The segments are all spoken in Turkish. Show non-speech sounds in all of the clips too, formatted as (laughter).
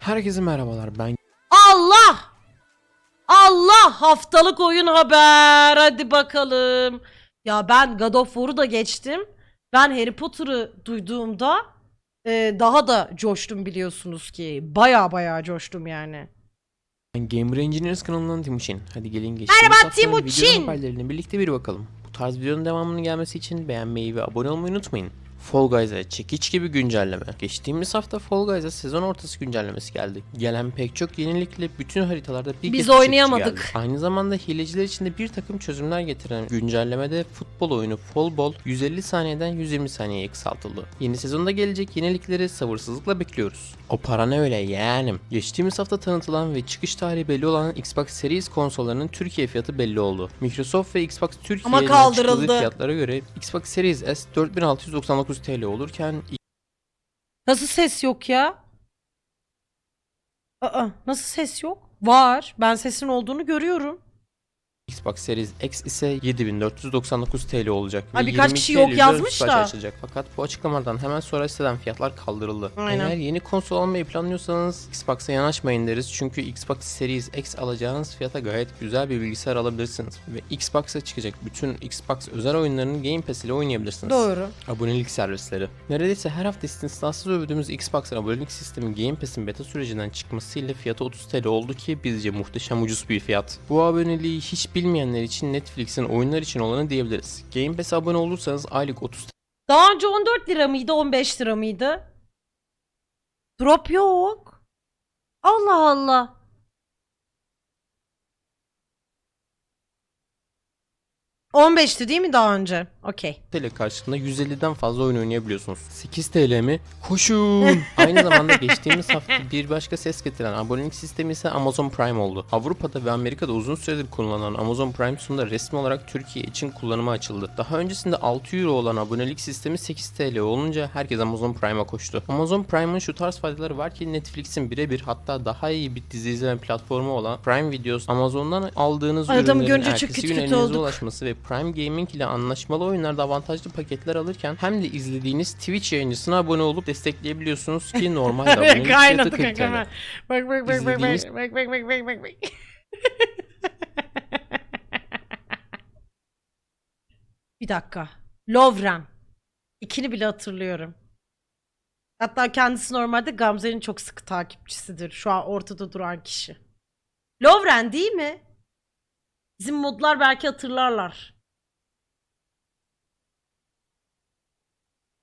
Herkese merhabalar ben Allah! Allah haftalık oyun haber. Hadi bakalım. Ya ben God of War'u da geçtim. Ben Harry Potter'ı duyduğumda e, daha da coştum biliyorsunuz ki. Baya baya coştum yani. Gamer Engineers kanalından Timuçin. Hadi gelin geçelim. Merhaba Timuçin. Haberlerine birlikte bir bakalım. Bu tarz videonun devamının gelmesi için beğenmeyi ve abone olmayı unutmayın. Fall Guys'a çekiç gibi güncelleme. Geçtiğimiz hafta Fall Guys'a sezon ortası güncellemesi geldi. Gelen pek çok yenilikle bütün haritalarda bir Biz kez oynayamadık. geldi. Aynı zamanda hileciler için de bir takım çözümler getiren güncellemede futbol oyunu Fall Ball 150 saniyeden 120 saniyeye kısaltıldı. Yeni sezonda gelecek yenilikleri sabırsızlıkla bekliyoruz. O para ne öyle yeğenim? Geçtiğimiz hafta tanıtılan ve çıkış tarihi belli olan Xbox Series konsollarının Türkiye fiyatı belli oldu. Microsoft ve Xbox Türkiye'nin açıkladığı fiyatlara göre Xbox Series S 4699 TL olurken Nasıl ses yok ya? Aa, nasıl ses yok? Var. Ben sesin olduğunu görüyorum. Xbox Series X ise 7499 TL olacak. Ha, birkaç 22 kişi yok yazmış da. açılacak. Fakat bu açıklamadan hemen sonra siteden fiyatlar kaldırıldı. Aynen. Eğer yeni konsol almayı planlıyorsanız Xbox'a yanaşmayın deriz. Çünkü Xbox Series X alacağınız fiyata gayet güzel bir bilgisayar alabilirsiniz. Ve Xbox'a çıkacak bütün Xbox özel oyunlarını Game Pass ile oynayabilirsiniz. Doğru. Abonelik servisleri. Neredeyse her hafta istisnasız övdüğümüz Xbox'ın abonelik sistemi Game Pass'in beta sürecinden çıkmasıyla fiyatı 30 TL oldu ki bizce muhteşem ucuz bir fiyat. Bu aboneliği hiç bilmeyenler için Netflix'in oyunlar için olanı diyebiliriz. Game Pass'e abone olursanız aylık 30 Daha önce 14 lira mıydı 15 lira mıydı? Drop yok. Allah Allah. ...15'ti değil mi daha önce? Okey. TL karşılığında 150'den fazla oyun oynayabiliyorsunuz. 8 TL mi? Koşun! (laughs) Aynı zamanda geçtiğimiz hafta bir başka ses getiren abonelik sistemi ise Amazon Prime oldu. Avrupa'da ve Amerika'da uzun süredir kullanılan Amazon Prime sonunda resmi olarak Türkiye için kullanıma açıldı. Daha öncesinde 6 euro olan abonelik sistemi 8 TL olunca herkes Amazon Prime'a koştu. Amazon Prime'ın şu tarz faydaları var ki Netflix'in birebir hatta daha iyi bir dizi izleme platformu olan Prime Videos Amazon'dan aldığınız Adamı ürünlerin ertesi gün elinize olduk. ulaşması ve Prime Gaming ile anlaşmalı oyunlarda avantajlı paketler alırken hem de izlediğiniz Twitch yayıncısına abone olup destekleyebiliyorsunuz ki normalde (laughs) abonelik fiyatı Kaynadı 40 kanka. TL. Bak bak bak bak bak bak bak bak bak bak. Bir dakika. Lovren. İkini bile hatırlıyorum. Hatta kendisi normalde Gamze'nin çok sıkı takipçisidir. Şu an ortada duran kişi. Lovren değil mi? Bizim modlar belki hatırlarlar.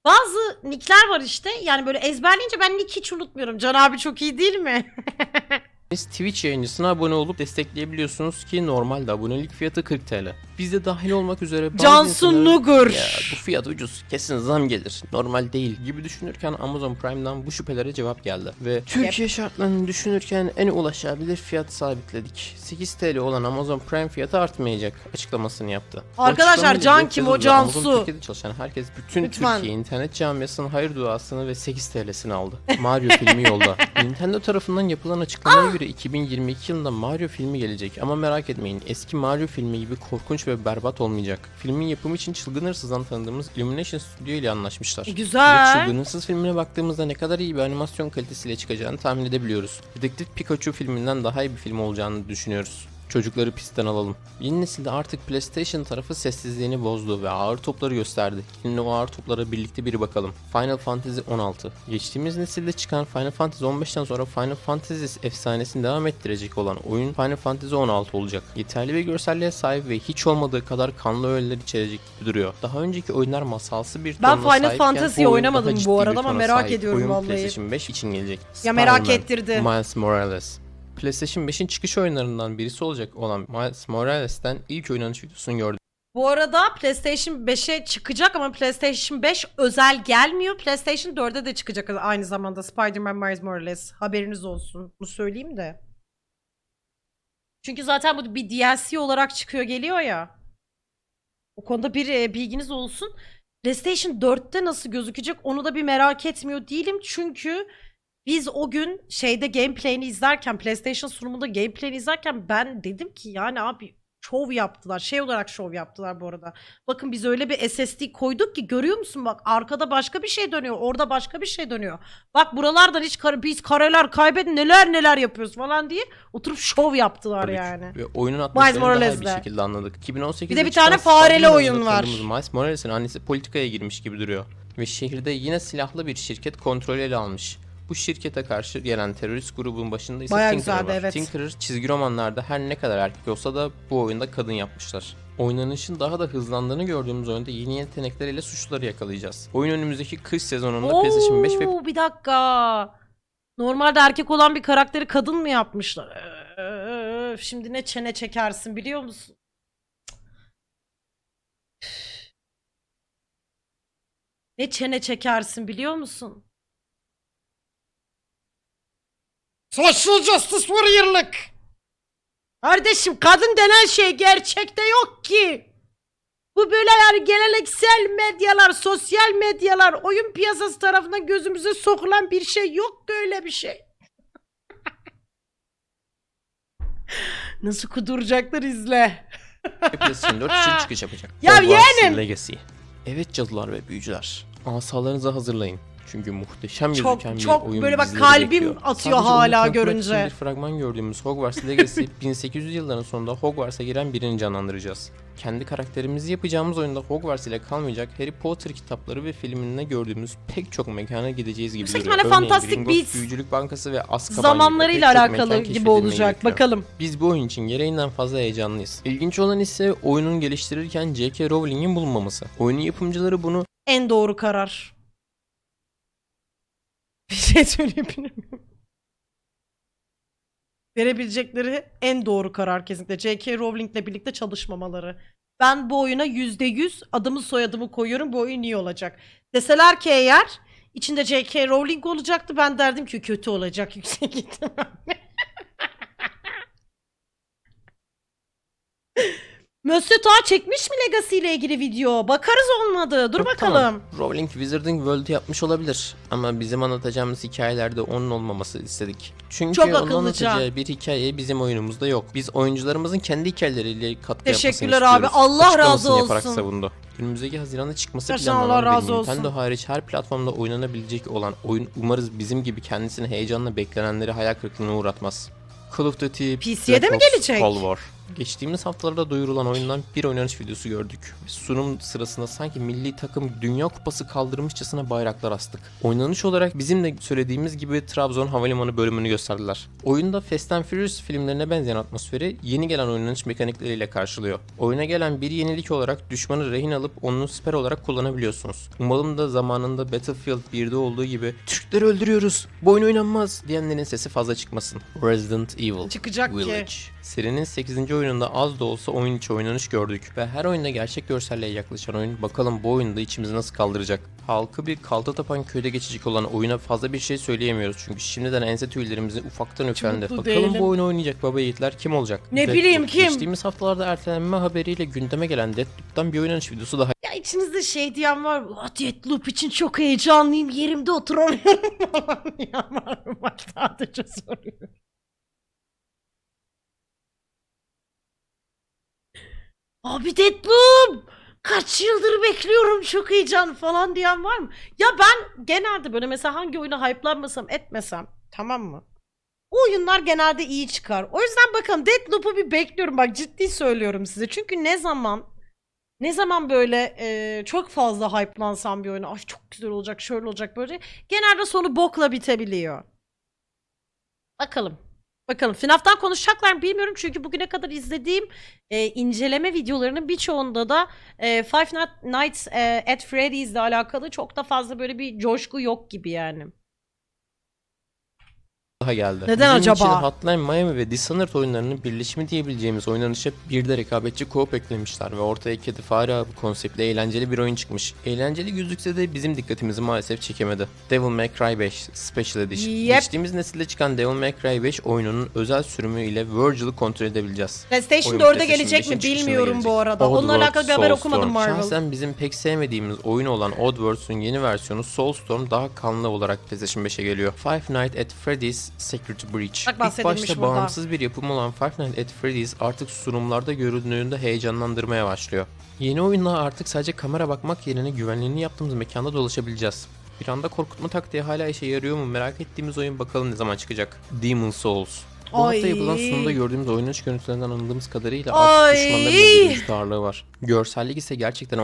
Bazı nickler var işte. Yani böyle ezberleyince ben nick hiç unutmuyorum. Can abi çok iyi değil mi? (laughs) Twitch yayıncısına abone olup destekleyebiliyorsunuz ki normalde abonelik fiyatı 40 TL. Biz de dahil olmak üzere bazı Cansu insanların, Nugur. Ya bu fiyat ucuz kesin zam gelir normal değil gibi düşünürken Amazon Prime'dan bu şüphelere cevap geldi. Ve Türkiye şartlarını düşünürken en ulaşabilir fiyat sabitledik. 8 TL olan Amazon Prime fiyatı artmayacak açıklamasını yaptı. Bu Arkadaşlar, açıklamayla Can birlikte kim? O hızla Amazon Cansu. Türkiye'de çalışan herkes bütün Lütfen. Türkiye internet camiasının hayır duasını ve 8 TL'sini aldı. Mario filmi yolda. (laughs) Nintendo tarafından yapılan açıklamaya göre 2022 yılında Mario filmi gelecek ama merak etmeyin eski Mario filmi gibi korkunç ve berbat olmayacak. Filmin yapımı için Çılgın Hırsız'dan tanıdığımız Illumination Studio ile anlaşmışlar. E, güzel. Çılgın Hırsız filmine baktığımızda ne kadar iyi bir animasyon kalitesiyle çıkacağını tahmin edebiliyoruz. Dedektif Pikachu filminden daha iyi bir film olacağını düşünüyoruz. Çocukları pistten alalım. Yeni nesilde artık PlayStation tarafı sessizliğini bozdu ve ağır topları gösterdi. Yine o ağır toplara birlikte bir bakalım. Final Fantasy 16. Geçtiğimiz nesilde çıkan Final Fantasy 15'ten sonra Final Fantasy efsanesini devam ettirecek olan oyun Final Fantasy 16 olacak. Yeterli bir görselliğe sahip ve hiç olmadığı kadar kanlı öğeler içerecek gibi duruyor. Daha önceki oyunlar masalsı bir Ben tonuna Final Fantasy'yi oynamadım bu arada ama merak sahip. ediyorum oyun vallahi. PlayStation 5 için gelecek. Ya merak ettirdi. Miles Morales. PlayStation 5'in çıkış oyunlarından birisi olacak olan Miles Morales'ten ilk oynanış videosunu gördük. Bu arada PlayStation 5'e çıkacak ama PlayStation 5 özel gelmiyor. PlayStation 4'e de çıkacak aynı zamanda Spider-Man Miles Morales. Haberiniz olsun. Bunu söyleyeyim de. Çünkü zaten bu bir DLC olarak çıkıyor geliyor ya. O konuda bir e, bilginiz olsun. PlayStation 4'te nasıl gözükecek onu da bir merak etmiyor değilim. Çünkü biz o gün şeyde gameplay'ini izlerken PlayStation sunumunda gameplay'ini izlerken ben dedim ki yani abi şov yaptılar. Şey olarak şov yaptılar bu arada. Bakın biz öyle bir SSD koyduk ki görüyor musun bak arkada başka bir şey dönüyor. Orada başka bir şey dönüyor. Bak buralardan hiç kare, biz kareler kaybedin neler neler yapıyoruz falan diye oturup şov yaptılar Tabii yani. Ve oyunun atmosferini daha bir şekilde anladık. 2018'de Bir de bir tane fareli oyun var. Miles Morales'in annesi politikaya girmiş gibi duruyor. Ve şehirde yine silahlı bir şirket kontrolü ele almış. Bu şirkete karşı gelen terörist grubun başında ise Bayağı Tinkerer güzeldi, var. evet. Tinkerer çizgi romanlarda her ne kadar erkek olsa da bu oyunda kadın yapmışlar. Oynanışın daha da hızlandığını gördüğümüz oyunda yeni yetenekler ile suçluları yakalayacağız. Oyun önümüzdeki kış sezonunda PlayStation 5 ve Oo, bir dakika. Normalde erkek olan bir karakteri kadın mı yapmışlar? Öf, Şimdi ne çene çekersin biliyor musun? Ne çene çekersin biliyor musun? Social Justice Warrior'lık. Kardeşim kadın denen şey gerçekte yok ki. Bu böyle yani geleneksel medyalar, sosyal medyalar, oyun piyasası tarafından gözümüze sokulan bir şey yok böyle bir şey. (laughs) Nasıl kuduracaklar izle. PlayStation 4 için çıkış yapacak. Ya Hogwarts yeğenim! Legacy. Evet cadılar ve büyücüler. Asalarınızı hazırlayın. Çünkü muhteşem Çok- gözüken bir çok oyun böyle bak kalbim bekliyor. atıyor Sadece hala görünce. Bir fragman gördüğümüz Hogwarts Legacy (laughs) 1800 yılların sonunda Hogwarts'a giren birini canlandıracağız. Kendi karakterimizi yapacağımız oyunda Hogwarts ile kalmayacak Harry Potter kitapları ve filminde gördüğümüz pek çok mekana gideceğiz gibi Yüksek duruyor. Örneğin Fantastic Beasts Büyücülük Bankası ve Azkaban Zamanlarıyla alakalı gibi olacak. bekliyor. Bakalım. Biz bu oyun için gereğinden fazla heyecanlıyız. İlginç olan ise oyunun geliştirirken J.K. Rowling'in bulunmaması. Oyunun yapımcıları bunu En doğru karar. (laughs) Bir şey söyleyebilir? Verebilecekleri en doğru karar kesinlikle. J.K. Rowling'le birlikte çalışmamaları. Ben bu oyuna %100 adımı soyadımı koyuyorum. Bu oyun iyi olacak. Deseler ki eğer içinde J.K. Rowling olacaktı ben derdim ki kötü olacak (laughs) yüksek ihtimalle. Monsieur Toa çekmiş mi Legacy ile ilgili video? Bakarız olmadı. Dur Yok, bakalım. tamam. Rowling Wizarding World'u yapmış olabilir. Ama bizim anlatacağımız hikayelerde onun olmaması istedik. Çünkü Çok onun akıllıca. anlatacağı bir hikaye bizim oyunumuzda yok. Biz oyuncularımızın kendi hikayeleriyle katkı Teşekkürler yapmasını abi. istiyoruz. Allah razı Açıklamasını yaparak olsun. savundu. Önümüzdeki Haziran'da çıkması Gerçekten planlanan Allah razı Nintendo olsun. hariç her platformda oynanabilecek olan oyun umarız bizim gibi kendisini heyecanla beklenenleri hayal kırıklığına uğratmaz. Call of Duty PC'ye de mi Ops gelecek? Cold War. Geçtiğimiz haftalarda duyurulan oyundan bir oynanış videosu gördük. Sunum sırasında sanki milli takım Dünya Kupası kaldırmışçasına bayraklar astık. Oynanış olarak bizim de söylediğimiz gibi Trabzon Havalimanı bölümünü gösterdiler. Oyunda Fast and Furious filmlerine benzeyen atmosferi yeni gelen oynanış mekanikleriyle karşılıyor. Oyuna gelen bir yenilik olarak düşmanı rehin alıp onu siper olarak kullanabiliyorsunuz. Umalım da zamanında Battlefield 1'de olduğu gibi Türkleri öldürüyoruz, bu oyun oynanmaz diyenlerin sesi fazla çıkmasın. Resident Evil Çıkacak ki. Serinin 8. oyununda az da olsa oyun içi oynanış gördük ve her oyunda gerçek görselliğe yaklaşan oyun bakalım bu oyunda içimizi nasıl kaldıracak. Halkı bir kalta tapan köyde geçecek olan oyuna fazla bir şey söyleyemiyoruz çünkü şimdiden ense tüylerimizi ufaktan üflendi. Bakalım değilim. bu oyunu oynayacak baba yiğitler kim olacak? Ne Deathloop. bileyim kim? Geçtiğimiz haftalarda ertelenme haberiyle gündeme gelen Deathloop'tan bir oynanış videosu daha Ya içinizde şey diyen var mı? "Ah, Deathloop için çok heyecanlıyım. Yerimde oturamıyorum (laughs) falan diyen var mı? Bak sadece soruyorum. Abi Deathloop! Kaç yıldır bekliyorum çok heyecan falan diyen var mı? Ya ben genelde böyle mesela hangi oyuna hype'lanmasam etmesem tamam mı? O oyunlar genelde iyi çıkar. O yüzden bakalım Deathloop'u bir bekliyorum. Bak ciddi söylüyorum size. Çünkü ne zaman ne zaman böyle e, çok fazla hype'lansam bir oyuna ay çok güzel olacak şöyle olacak böyle genelde sonu bokla bitebiliyor. Bakalım. Bakalım FNAF'tan konuşacaklar mı bilmiyorum çünkü bugüne kadar izlediğim e, inceleme videolarının birçoğunda da e, Five Nights e, at Freddy's ile alakalı çok da fazla böyle bir coşku yok gibi yani. Daha geldi. Neden Bizim acaba? için Hotline Miami ve Dishonored oyunlarının birleşimi diyebileceğimiz oynanışa bir de rekabetçi co-op eklemişler ve ortaya kedi fare avı konseptli eğlenceli bir oyun çıkmış. Eğlenceli gözükse de bizim dikkatimizi maalesef çekemedi. Devil May Cry 5 Special Edition. Yep. Geçtiğimiz nesilde çıkan Devil May Cry 5 oyununun özel sürümü ile Virgil'ı kontrol edebileceğiz. PlayStation Oyun 4'e PlayStation gelecek 5'in mi bilmiyorum gelecek. bu arada. Onunla Oddworld, alakalı bir haber okumadım Marvel. Şahsen bizim pek sevmediğimiz oyun olan Oddworlds'un yeni versiyonu Soulstorm daha kanlı olarak PlayStation 5'e geliyor. Five Nights at Freddy's Security Breach. Bak İlk bahsedilmiş başta burada. bağımsız bir yapım olan Five Nights at Freddy's artık sunumlarda görüldüğünde heyecanlandırmaya başlıyor. Yeni oyunla artık sadece kamera bakmak yerine güvenliğini yaptığımız mekanda dolaşabileceğiz. Bir anda korkutma taktiği hala işe yarıyor mu merak ettiğimiz oyun bakalım ne zaman çıkacak. Demon Souls. Bu Ay. hafta yapılan sunumda gördüğümüz oynanış görüntülerinden anladığımız kadarıyla Ay. artık düşmanların da bir vücut ağırlığı var. Görsellik ise gerçekten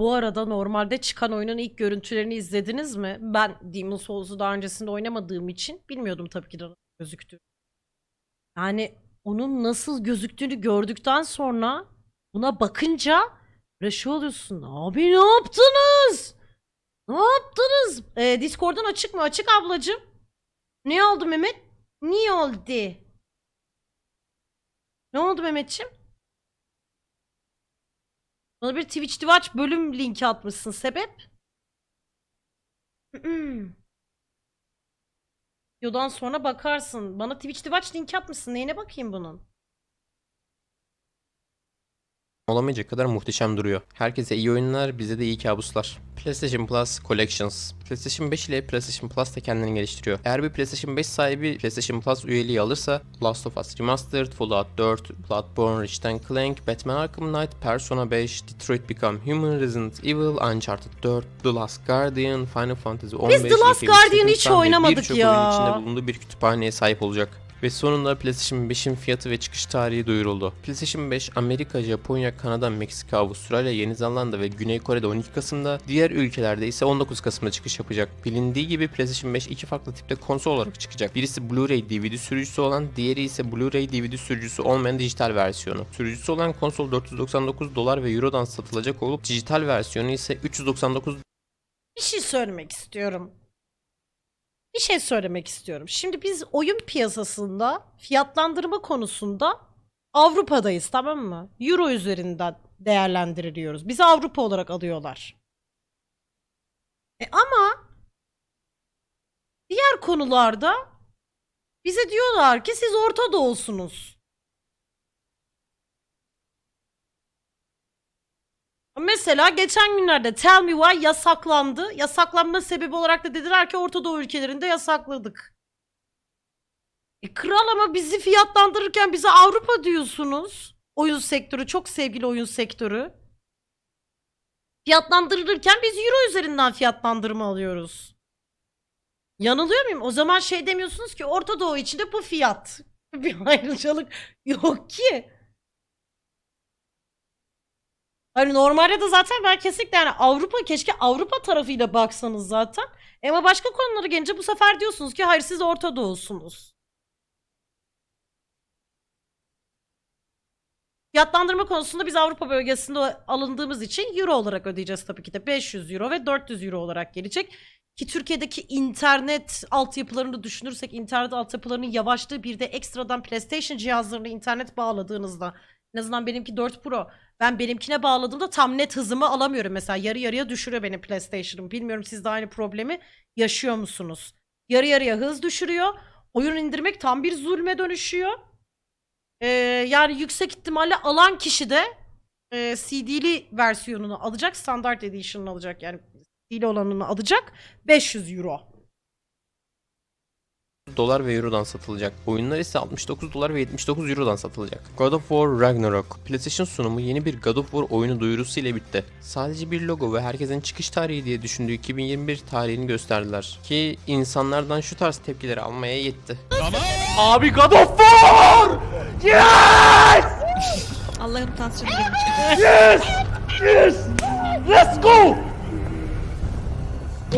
Bu arada normalde çıkan oyunun ilk görüntülerini izlediniz mi? Ben Demon Souls'u daha öncesinde oynamadığım için bilmiyordum tabii ki de gözüktüğünü. Yani onun nasıl gözüktüğünü gördükten sonra buna bakınca böyle şey oluyorsun. Abi ne yaptınız? Ne yaptınız? Ee, Discord'dan açık mı? Açık ablacım. Ne oldu Mehmet? Niye oldu? Ne oldu Mehmetçim? Bana bir Twitch Twitch bölüm linki atmışsın. Sebep? Yodan sonra bakarsın. Bana Twitch Twitch linki atmışsın. Neyine bakayım bunun? Olamayacak kadar muhteşem duruyor. Herkese iyi oyunlar, bize de iyi kabuslar. PlayStation Plus Collections. PlayStation 5 ile PlayStation Plus da kendini geliştiriyor. Eğer bir PlayStation 5 sahibi PlayStation Plus üyeliği alırsa Last of Us Remastered, Fallout 4, Bloodborne, Ratchet Clank, Batman Arkham Knight, Persona 5, Detroit Become Human, Resident Evil, Uncharted 4, The Last Guardian, Final Fantasy 15, The Last Infamous Guardian hiç oynamadık birçok ya. oyun içinde bulunduğu bir kütüphaneye sahip olacak. Ve sonunda PlayStation 5'in fiyatı ve çıkış tarihi duyuruldu. PlayStation 5 Amerika, Japonya, Kanada, Meksika, Avustralya, Yeni Zelanda ve Güney Kore'de 12 Kasım'da, diğer ülkelerde ise 19 Kasım'da çıkış yapacak. Bilindiği gibi PlayStation 5 iki farklı tipte konsol olarak çıkacak. Birisi Blu-ray DVD sürücüsü olan, diğeri ise Blu-ray DVD sürücüsü olmayan dijital versiyonu. Sürücüsü olan konsol 499 dolar ve Euro'dan satılacak olup dijital versiyonu ise 399 Bir şey söylemek istiyorum. Bir şey söylemek istiyorum. Şimdi biz oyun piyasasında fiyatlandırma konusunda Avrupa'dayız tamam mı? Euro üzerinden değerlendiriliyoruz. Bizi Avrupa olarak alıyorlar. E ama diğer konularda bize diyorlar ki siz Orta Doğusunuz. Mesela geçen günlerde Tell Me Why yasaklandı. Yasaklanma sebebi olarak da dediler ki Orta Doğu ülkelerinde yasakladık. E kral ama bizi fiyatlandırırken bize Avrupa diyorsunuz. Oyun sektörü çok sevgili oyun sektörü. Fiyatlandırılırken biz euro üzerinden fiyatlandırma alıyoruz. Yanılıyor muyum? O zaman şey demiyorsunuz ki Orta Doğu içinde bu fiyat. (laughs) Bir ayrıcalık yok ki. Hani normalde de zaten ben kesinlikle yani Avrupa keşke Avrupa tarafıyla baksanız zaten. Ama başka konulara gelince bu sefer diyorsunuz ki hayır siz Orta Doğusunuz. Fiyatlandırma konusunda biz Avrupa bölgesinde alındığımız için euro olarak ödeyeceğiz tabii ki de 500 euro ve 400 euro olarak gelecek. Ki Türkiye'deki internet altyapılarını düşünürsek internet altyapılarının yavaşlığı bir de ekstradan PlayStation cihazlarına internet bağladığınızda en azından benimki 4 Pro. Ben benimkine bağladığımda tam net hızımı alamıyorum mesela. Yarı yarıya düşürüyor benim PlayStation'ım. Bilmiyorum siz de aynı problemi yaşıyor musunuz? Yarı yarıya hız düşürüyor. Oyun indirmek tam bir zulme dönüşüyor. Ee, yani yüksek ihtimalle alan kişi de e, CD'li versiyonunu alacak. Standart Edition'ını alacak. Yani CD'li olanını alacak. 500 euro. Dolar ve eurodan satılacak. Oyunlar ise 69 dolar ve 79 eurodan satılacak. God of War Ragnarok. PlayStation sunumu yeni bir God of War oyunu duyurusu ile bitti. Sadece bir logo ve herkesin çıkış tarihi diye düşündüğü 2021 tarihini gösterdiler. Ki insanlardan şu tarz tepkileri almaya yetti. Abi God of War! Yes! Allah'ım tansiyonu girmiş. Yes! Yes! Let's go!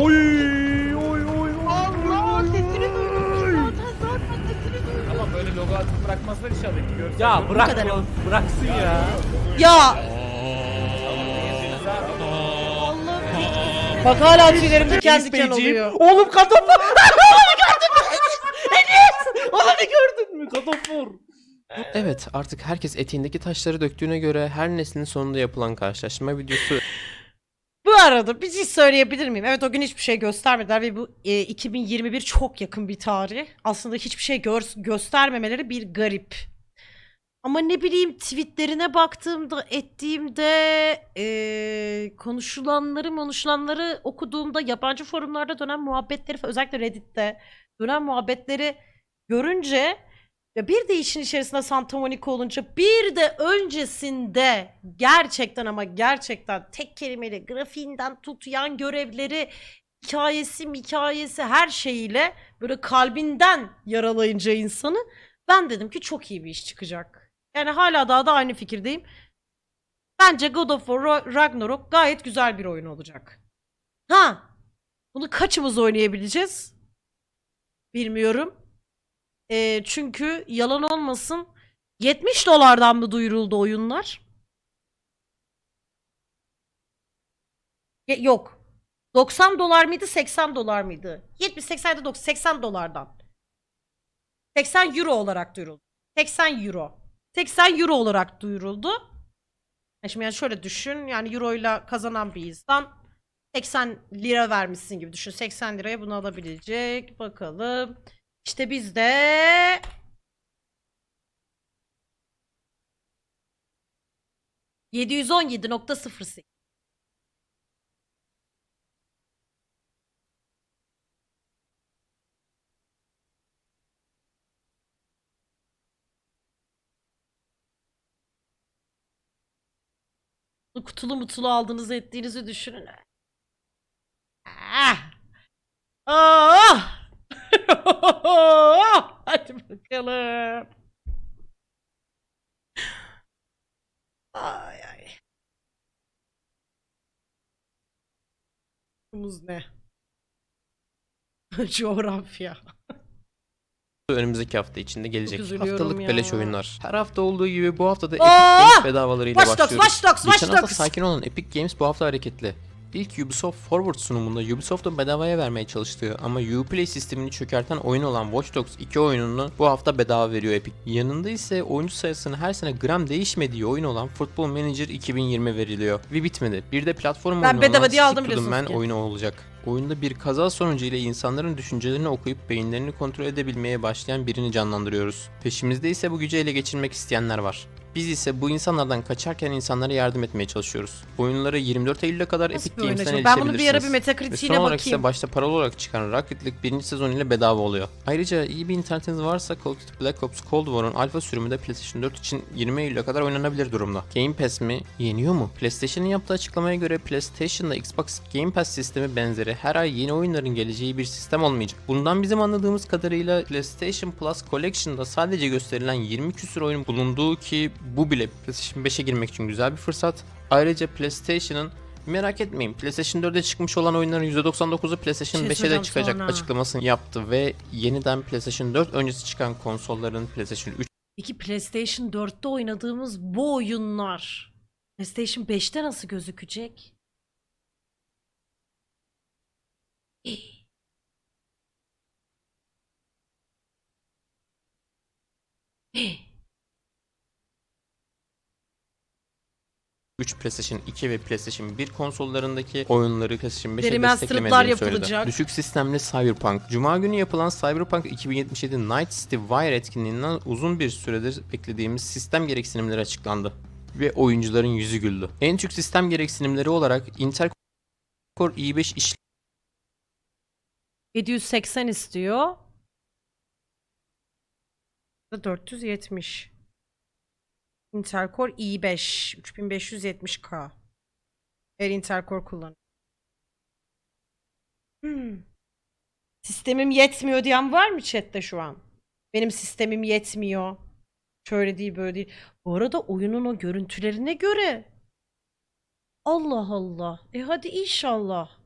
Oy! Oy oy oy! Allah sesini duydum. Zaten zaten sesini duydum. Ama böyle logo atıp bırakmazlar inşallah ki görsel. Ya bırak kadar lan, bıraksın ya. Ya bak hala tüylerim diken diken oluyor. Oğlum War! (laughs) Onu gördün mü? Enes! Onu gördün mü? War! Evet artık herkes etiğindeki taşları döktüğüne göre her neslin sonunda yapılan karşılaştırma videosu Bu arada bir şey söyleyebilir miyim? Evet o gün hiçbir şey göstermediler ve bu e, 2021 çok yakın bir tarih. Aslında hiçbir şey gör, göstermemeleri bir garip. Ama ne bileyim tweetlerine baktığımda, ettiğimde, e, konuşulanları, konuşulanları okuduğumda, yabancı forumlarda dönen muhabbetleri, özellikle Reddit'te dönen muhabbetleri görünce ya bir de işin içerisinde Santa Monica olunca bir de öncesinde gerçekten ama gerçekten tek kelimeyle grafiğinden tut yan görevleri hikayesi hikayesi her şeyiyle böyle kalbinden yaralayınca insanı ben dedim ki çok iyi bir iş çıkacak. Yani hala daha da aynı fikirdeyim. Bence God of War Ra- Ragnarok gayet güzel bir oyun olacak. Ha, bunu kaçımız oynayabileceğiz? Bilmiyorum. Ee, çünkü yalan olmasın 70 dolardan mı duyuruldu oyunlar? Ye- yok. 90 dolar mıydı 80 dolar mıydı? 70 80 'de 90 80 dolardan. 80 euro olarak duyuruldu. 80 euro. 80 euro olarak duyuruldu. Ya Şimdi yani şöyle düşün. Yani euro ile kazanan bir insan 80 lira vermişsin gibi düşün. 80 liraya bunu alabilecek. Bakalım. İşte biz de ...717.08. Kutulu mutulu aldığınızı ettiğinizi düşünün. Ah! Ah! (laughs) Hadi bakalım. Ay ay. Konumuz ne? (laughs) Coğrafya. önümüzdeki hafta içinde gelecek. üzülüyorum Haftalık ya. beleş oyunlar. Her hafta olduğu gibi bu hafta da Epic Aa! Games bedavalarıyla Watch Dogs, başlıyoruz. Watch Dogs, Geçen Watch hafta Dogs. sakin olun. Epic Games bu hafta hareketli. İlk Ubisoft Forward sunumunda Ubisoft'un bedavaya vermeye çalıştığı ama Uplay sistemini çökerten oyun olan Watch Dogs 2 oyununu bu hafta bedava veriyor Epic. Yanında ise oyuncu sayısının her sene gram değişmediği oyun olan Football Manager 2020 veriliyor. Ve bitmedi. Bir de platform Ben oyunu bedava olan diye aldım Stick Man oyunu olacak. Oyunda bir kaza sonucu ile insanların düşüncelerini okuyup beyinlerini kontrol edebilmeye başlayan birini canlandırıyoruz. Peşimizde ise bu gücü ele geçirmek isteyenler var. Biz ise bu insanlardan kaçarken insanlara yardım etmeye çalışıyoruz. Oyunları 24 Eylül'e kadar Nasıl Epic bir oyun Games'ten acaba? Ben bunu bir ara bir erişebilirsiniz. Ve son olarak ise bakayım. başta paralı olarak çıkan Rocket League birinci sezon ile bedava oluyor. Ayrıca iyi bir internetiniz varsa Call of Duty Black Ops Cold War'un alfa sürümü de PlayStation 4 için 20 Eylül'e kadar oynanabilir durumda. Game Pass mi? Yeniyor mu? PlayStation'ın yaptığı açıklamaya göre PlayStation'da Xbox Game Pass sistemi benzeri her ay yeni oyunların geleceği bir sistem olmayacak. Bundan bizim anladığımız kadarıyla PlayStation Plus Collection'da sadece gösterilen 20 küsur oyun bulunduğu ki bu bile PlayStation 5'e girmek için güzel bir fırsat. Ayrıca PlayStation'ın Merak etmeyin PlayStation 4'e çıkmış olan oyunların %99'u PlayStation Şey 5'e de çıkacak sonra. açıklamasını yaptı ve yeniden PlayStation 4 öncesi çıkan konsolların PlayStation 3 Peki PlayStation 4'te oynadığımız bu oyunlar PlayStation 5'te nasıl gözükecek? Hii. 3 PlayStation 2 ve PlayStation 1 konsollarındaki oyunları PlayStation 5'e Remastered'lar desteklemediğini söyledi. yapılacak. Düşük sistemli Cyberpunk. Cuma günü yapılan Cyberpunk 2077 Night City Wire etkinliğinden uzun bir süredir beklediğimiz sistem gereksinimleri açıklandı. Ve oyuncuların yüzü güldü. En çok sistem gereksinimleri olarak Intel Core i5 iş 780 istiyor. 470. Intel Core i5 3570K. Her Intel Core kullan. Hmm. Sistemim yetmiyor diyen var mı chatte şu an? Benim sistemim yetmiyor. Şöyle değil böyle değil. Bu arada oyunun o görüntülerine göre. Allah Allah. E hadi inşallah.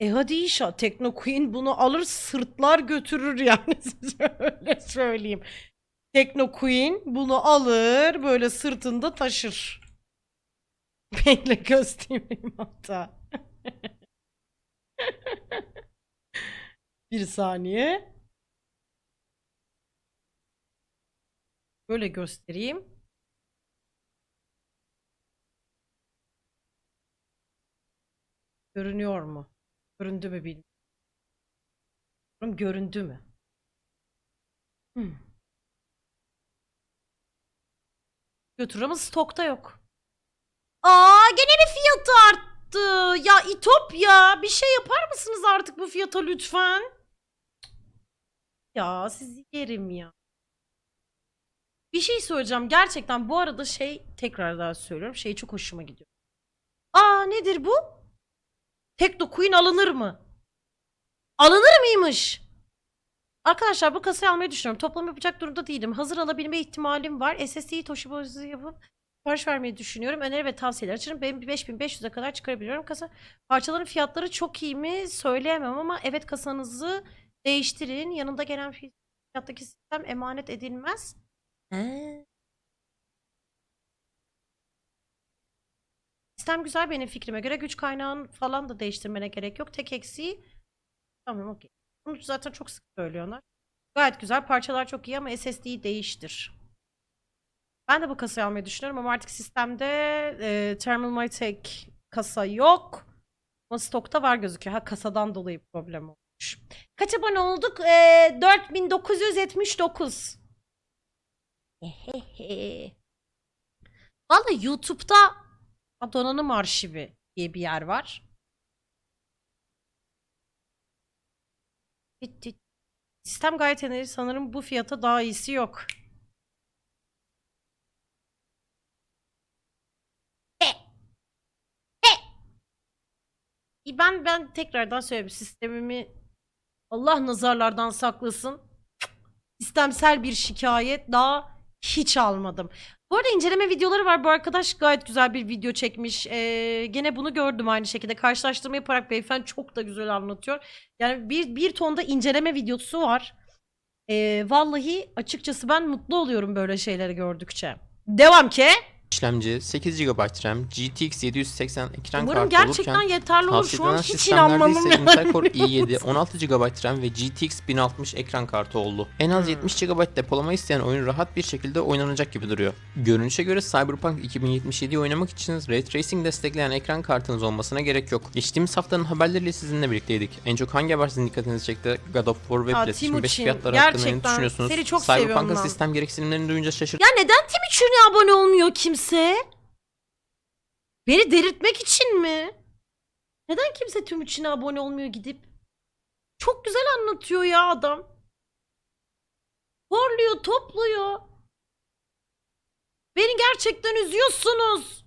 E hadi inşallah Tekno Queen bunu alır sırtlar götürür yani (laughs) size öyle söyleyeyim. Tekno Queen bunu alır böyle sırtında taşır. (laughs) Bekle göstereyim hatta. (laughs) Bir saniye. Böyle göstereyim. Görünüyor mu? Göründü mü bilmiyorum. Göründü mü? Hmm. Götür ama stokta yok. Aa gene bir fiyatı art. arttı. Ya İtopya bir şey yapar mısınız artık bu fiyata lütfen? Ya sizi yerim ya. Bir şey söyleyeceğim. Gerçekten bu arada şey tekrar daha söylüyorum. Şey çok hoşuma gidiyor. Aa nedir bu? Tekno Queen alınır mı? Alınır mıymış? Arkadaşlar bu kasayı almayı düşünüyorum. Toplam yapacak durumda değilim. Hazır alabilme ihtimalim var. SSD'yi Toshiba'sı yapıp sipariş vermeyi düşünüyorum. Öneri ve tavsiyeler açarım. Benim 5500'e kadar çıkarabiliyorum. Kasa parçaların fiyatları çok iyi mi söyleyemem ama evet kasanızı değiştirin. Yanında gelen fiyattaki sistem emanet edilmez. He. Sistem güzel benim fikrime göre. Güç kaynağın falan da değiştirmene gerek yok. Tek eksiği tamam okey. Bunu zaten çok sık söylüyorlar. Gayet güzel. Parçalar çok iyi ama SSD'yi değiştir. Ben de bu kasayı almayı düşünüyorum ama artık sistemde e, Thermal MyTech kasa yok. Ama stokta var gözüküyor. Ha kasadan dolayı problem olmuş. Kaç abone olduk? E, 4979. Ehehe. Vallahi YouTube'da donanım arşivi diye bir yer var. Sistem gayet enerji sanırım bu fiyata daha iyisi yok. Ben ben tekrardan söyleyeyim sistemimi Allah nazarlardan saklasın. Sistemsel bir şikayet daha hiç almadım. Bu arada inceleme videoları var. Bu arkadaş gayet güzel bir video çekmiş. Ee, gene bunu gördüm aynı şekilde. Karşılaştırma yaparak beyefendi çok da güzel anlatıyor. Yani bir, bir tonda inceleme videosu var. Ee, vallahi açıkçası ben mutlu oluyorum böyle şeyleri gördükçe. Devam ki. İşlemci 8 GB RAM, GTX 780 ekran Umarım kartı gerçekten olurken yeterli olur. Şu an hiç inanmadım ise Intel yani. Core i7 16 GB RAM ve GTX 1060 ekran kartı oldu. En az Hmm. 70 GB depolama isteyen oyun rahat bir şekilde oynanacak gibi duruyor. Görünüşe göre Cyberpunk 2077'yi oynamak için Ray Tracing destekleyen ekran kartınız olmasına gerek yok. Geçtiğimiz haftanın haberleriyle sizinle birlikteydik. En çok hangi haber sizin dikkatinizi çekti? God of War ve PlayStation 5 Timuçin, fiyatları hakkında ne düşünüyorsunuz? seni çok Cyberpunk'ın sistem gereksinimlerini duyunca şaşırdım. Ya neden Timuçin'e abone olmuyor kimse? Beni delirtmek için mi? Neden kimse Timuçin'e abone olmuyor gidip? Çok güzel anlatıyor ya adam. Horluyor, topluyor. Beni gerçekten üzüyorsunuz.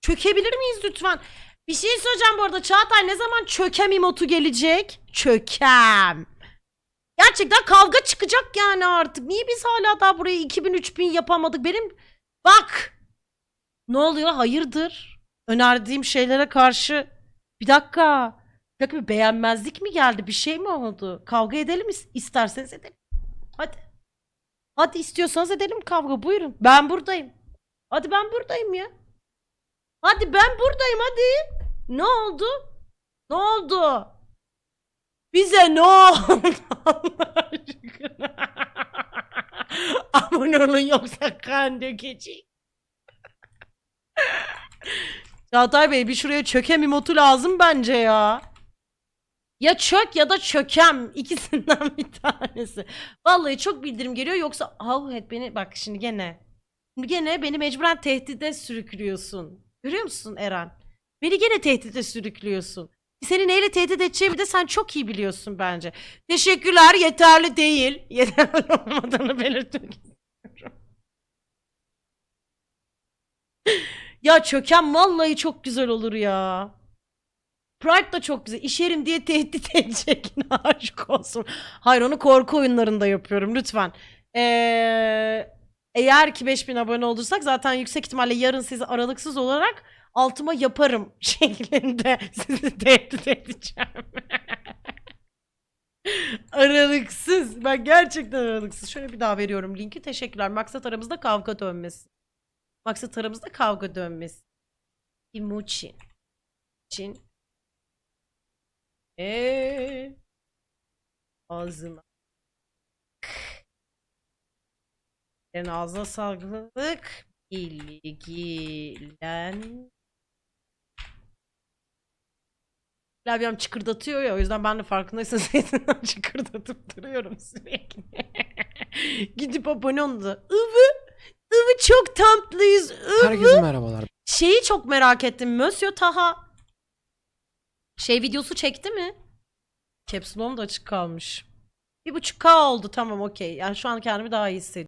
Çökebilir miyiz lütfen? Bir şey söyleyeceğim bu arada. Çağatay ne zaman çökem emotu gelecek? Çökem. Gerçekten kavga çıkacak yani artık. Niye biz hala daha burayı 2000-3000 yapamadık? Benim bak. Ne oluyor? Hayırdır? Önerdiğim şeylere karşı bir dakika. Bir dakika bir beğenmezlik mi geldi? Bir şey mi oldu? Kavga edelim is- isterseniz edelim. Hadi. Hadi istiyorsanız edelim kavga. Buyurun. Ben buradayım. Hadi ben buradayım ya. Hadi ben buradayım hadi. Ne oldu? Ne oldu? Bize ne oldu (laughs) Allah aşkına? (laughs) Abone olun yoksa kan dökecek. (laughs) Çağatay Bey bir şuraya çökem emotu lazım bence ya. Ya çök ya da çökem ikisinden bir tanesi. Vallahi çok bildirim geliyor yoksa Havhet beni bak şimdi gene. Şimdi gene beni mecburen tehdide sürüklüyorsun. Görüyor musun Eren? Beni gene tehdide sürüklüyorsun. Seni neyle tehdit edeceğimi de sen çok iyi biliyorsun bence. Teşekkürler yeterli değil. (laughs) Yeterli olmadığını belirtmek ya çöken vallahi çok güzel olur ya. Pride da çok güzel. İşerim diye tehdit (laughs) edecek. Aşk olsun. Hayır onu korku oyunlarında yapıyorum lütfen. Ee, eğer ki 5000 abone olursak zaten yüksek ihtimalle yarın sizi aralıksız olarak altıma yaparım (laughs) şeklinde sizi tehdit edeceğim. (laughs) aralıksız. Ben gerçekten aralıksız. Şöyle bir daha veriyorum linki. Teşekkürler. Maksat aramızda kavga dönmesi. Maksat aramızda kavga dönmesi. Timuçin. Çin. Eee. Ağzına. Senin ağzına sağlık. İlgilen. Klavyem çıkırdatıyor ya o yüzden ben de farkındaysanız (laughs) yerinden çıkırdatıp duruyorum sürekli. (laughs) Gidip abone olun da. Ivı. Ivı çok tatlıyız. Ivı. Herkese merhabalar. şeyi çok merak ettim. Monsieur Taha şey videosu çekti mi? Caps Lock'um da açık kalmış. Bir buçuk K oldu tamam okey. Yani şu an kendimi daha iyi hissediyorum.